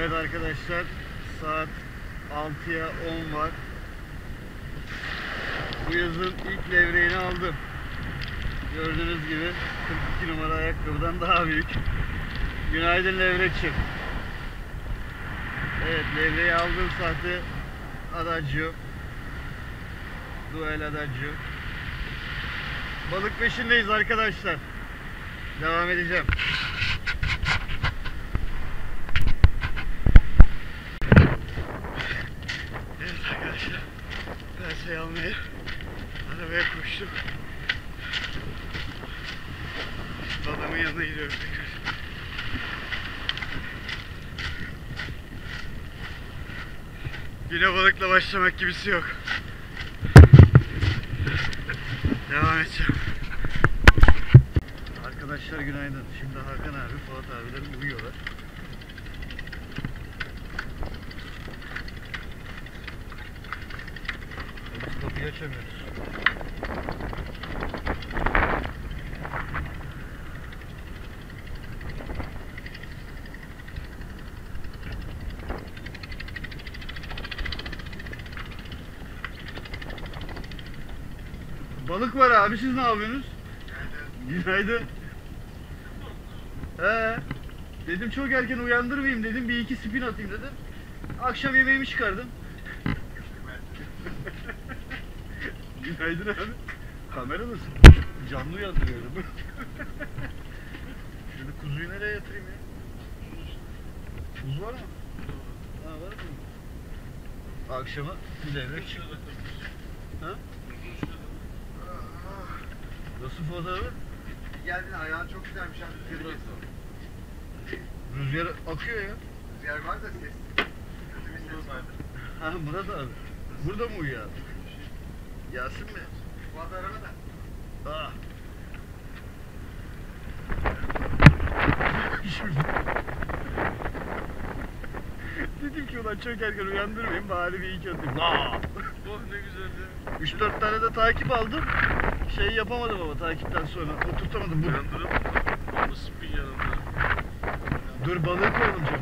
Evet arkadaşlar saat 6'ya 10 var. Bu yazın ilk levreğini aldım. Gördüğünüz gibi 42 numara ayakkabıdan daha büyük. Günaydın levrekçim. Evet levreği aldığım saatte Adagio. Duel Adagio. Balık peşindeyiz arkadaşlar. Devam edeceğim. Evet arkadaşlar. Perseyi almaya arabaya koştum. Babamın yanına gidiyorum tekrar. Güne balıkla başlamak gibisi yok. Devam edeceğim. Arkadaşlar günaydın. Şimdi Hakan abi, Fuat abilerim uyuyorlar. Açamıyoruz. Balık var abi siz ne yapıyorsunuz? Günaydın. He. Dedim çok erken uyandırmayayım dedim bir iki spin atayım dedim. Akşam yemeğimi çıkardım. Günaydın abi. Kameradasın. Canlı uyandırıyorum. Şöyle kuzuyu nereye yatırayım ya? Buz var mı? Ha var mı? Akşama levrek çıktı. Ha? Nasıl fotoğrafı? Geldin ayağın çok güzelmiş abi. Rüzgarı kes. Rüzgar akıyor ya. Rüzgar var da ses. Kötü bir ses var. Ha Murat abi. Burada mı uyuyor Yasin mi? Bu adı arabada. Ah. Dedim ki ulan çok erken uyandırmayayım bari bir iki atayım. Nah. Oh ne güzeldi. 3-4 tane de takip aldım. Şey yapamadım ama takipten sonra. Oturtamadım. Bu... Uyandırıp onu spin yanında. Dur balığı koyalım canım.